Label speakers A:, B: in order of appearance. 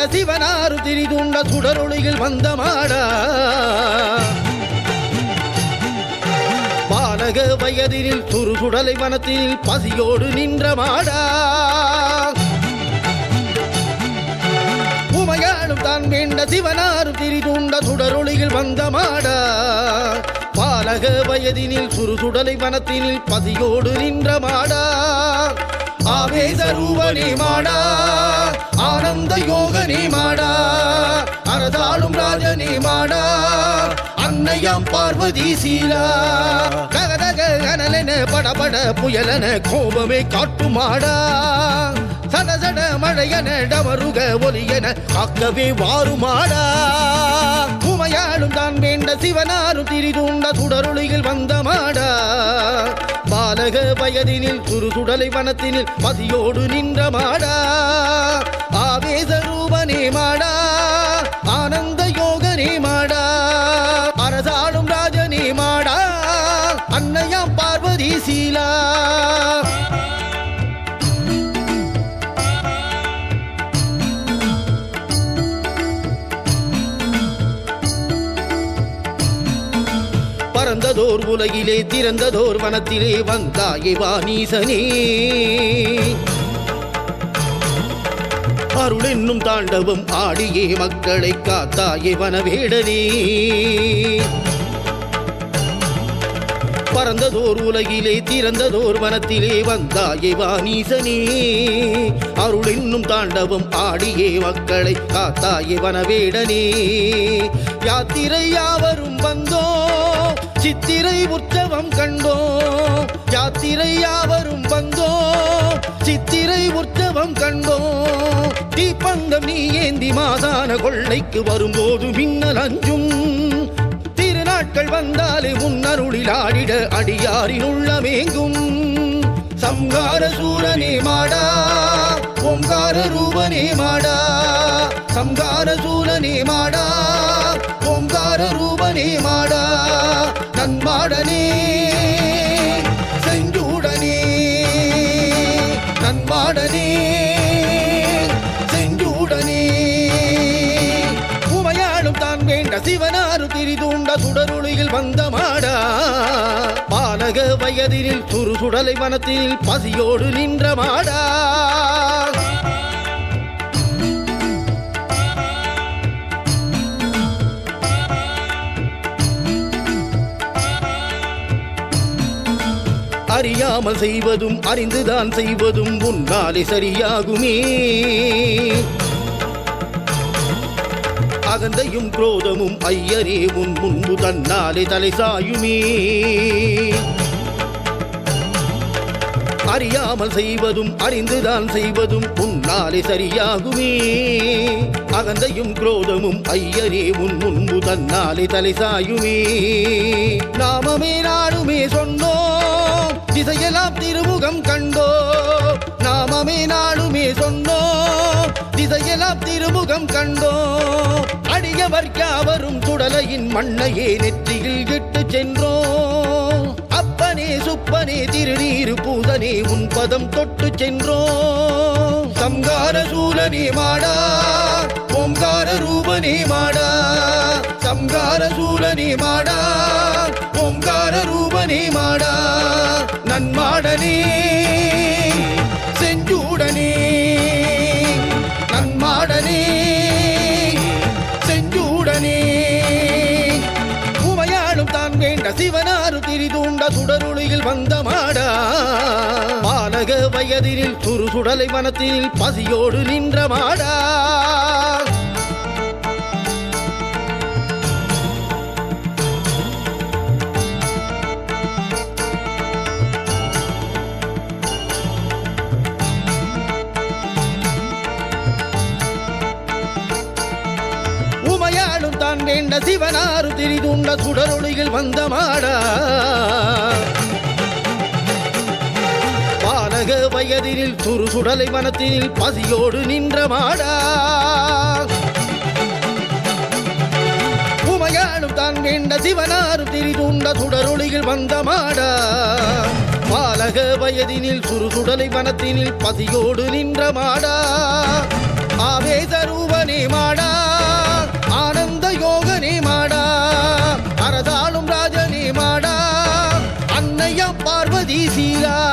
A: தான் சிவனாறு திரிதுண்ட சுடரொளியில் வந்த மாடா பாலக வயதினில் சுறுசுடலை வனத்தில் பசியோடு நின்ற மாடா உமையாடும் தான் வேண்ட சிவனாறு திரிதுண்ட சுடரொளியில் வந்த மாடா பாலக வயதினில் சுறுசுடலை வனத்தினில் பசியோடு நின்ற மாடா ஆவேச ரூபனே மாடா. ஆனந்த யோக நீ மாடா அறதாளும் ராஜ நீ மாடா அன்னையாம் பார்வதி சீலா. ககதக கனலென படபட புயலென கோபமே காட்டுமாடா. சடசட மழையன டமருக ஒலியன காக்கவே வாருமாடா. உமையாளும் தான் வேண்ட சிவனாரும் திரிதூண்ட சுடருளியில் வந்த மாடா பாலக வயதினில் குறுசுடலை வனத்தினில் பதியோடு நின்ற மாடா ரூபனே மாடா ஆனந்த யோகனே மாடா அரசாளும் ராஜனே மாடா அன்னையாம் பார்வதி சீலா. பறந்ததோர் உலகிலே திறந்ததோர் வனத்திலே வந்தாயே வாணீசனே அருள் என்னும் தாண்டவம் ஆடியே மக்களை காத்தாயே வனவேடனே பறந்ததோர் உலகிலே திறந்ததோர் வனத்திலே வந்தாயே வாணீசனே அருள் என்னும் தாண்டவம் ஆடியே மக்களை காத்தாயே வனவேடனே யாத்திரை யாவரும் வந்தோ சித்திரை உற்சவம் கண்டோ யாத்திரை யாவரும் வந்தோம் சித்திரை உற்சவம் கண்டோம் தீப்பந்தம் நீ ஏந்தி மாதான கொள்ளைக்கு வரும்போது மின்னல் அஞ்சும். திருநாட்கள் வந்தாலே உன் அருளில் ஆடிட அடியாரின் உள்ளமேங்கும். சங்கார சூரனே மாடா ஓங்கார ரூபனே மாடா. சங்கார சூரனே மாடா ஓங்கார ரூபனே மாடா. நன்மாடனே. நன்மாடனே செஞ்சூடனே. உமையாளும் தான் வேண்ட சிவனாறு திரிதூண்ட சுடருளியில் வந்த மாடா. பாலக வயதினில் சுறுசுடலை வனத்தில் பசியோடு நின்ற மாடா. அறியாமல் செய்வதும் அறிந்துதான் செய்வதும் உன்னாலே சரியாகுமே. அகந்தையும் குரோதமும் ஐயரே உன் முன்பு தன்னாலே தலை சாயுமே. அறியாமல் செய்வதும் அறிந்துதான் செய்வதும் உன்னாலே சரியாகுமே. அகந்தையும் குரோதமும் ஐயரே உன் முன்பு தன்னாலே தலை சாயுமே. நாமமே நாடுமே சொன்னோம். திசையெல்லாம் திருமுகம் கண்டோ நாமமே நாடுமே சொன்னோ. திசையெல்லாம் திருமுகம் கண்டோ அடியவர்க்கு அவரும் சுடலையின் மண்ணையே நெற்றியில் இட்டு சென்றோ. அப்பனே சுப்பனே திருநீரு பூதனே உன் பதம் தொட்டு சென்றோ. சங்கார சூலனே மாடா ஓம்கார ரூபனே மாடா. சங்கார சூலனே மாடா ஓம்கார ரூபனே மாடா. நன்மாடனே செஞ்சூடனே நன்மாடனே செஞ்சூடனே. உமையாளும் தான் வேண்ட சிவனாறு திரிதூண்ட சுடருளியில் வந்த மாடா. பாலக வயதினில் சுறு சுடலை வனத்தில் பசியோடு நின்ற மாடா. உமையாளும் தான் வேண்ட சிவனாரு திரிதுண்ட சுடரொளியில் வந்த மாடா பாலக வயதினில் சுறு சுடலை வனத்தில் பசியோடு நின்ற மாடா உமையாளும் தான் வேண்ட சிவனாறு திரிதுண்ட சுடரொளியில் வந்த மாடா பாலக வயதினில் சுறு சுடலை வனத்தினில் பசியோடு நின்ற மாடா ஆவேச ரூபனே மாடா. அரசாளும் ராஜனே